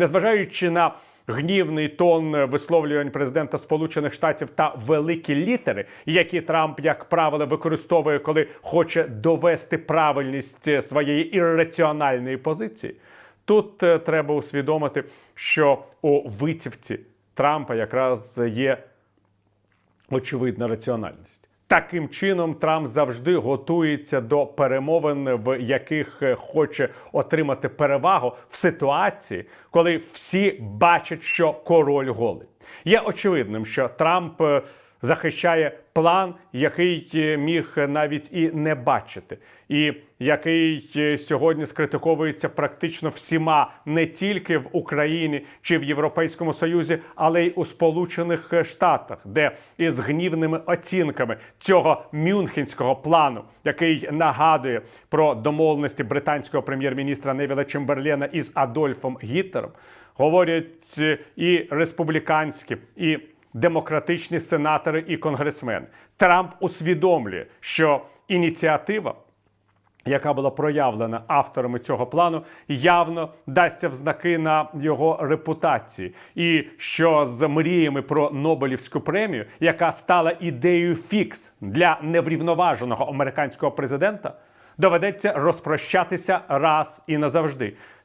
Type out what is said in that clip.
Незважаючи на гнівний тон висловлювань президента Сполучених Штатів та великі літери, які Трамп, як правило, використовує, коли хоче довести правильність своєї ірраціональної позиції, тут е, треба усвідомити, що у витівці Трампа якраз є очевидна раціональність. Таким чином, Трамп завжди готується до перемовин, в яких е, хоче отримати перевагу в ситуації, коли всі бачать, що король голий. Є очевидним, що Трамп е, захищає план, який е, міг навіть і не бачити, і який е, сьогодні скритиковується практично всіма не тільки в Україні чи в Європейському Союзі, але й у Сполучених Штатах, де із гнівними оцінками цього мюнхенського плану, який нагадує про домовленості британського прем'єр-міністра Невіла Чемберлена із Адольфом Гітлером, говорять е, і республіканські, і демократичні сенатори і конгресмени. Трамп усвідомлює, що ініціатива яка була проявлена авторами цього плану, явно дасться в знаки на його репутації, і що з мріями про Нобелівську премію, яка стала ідеєю фікс для неврівноваженого американського президента, доведеться розпрощатися раз і назавжди.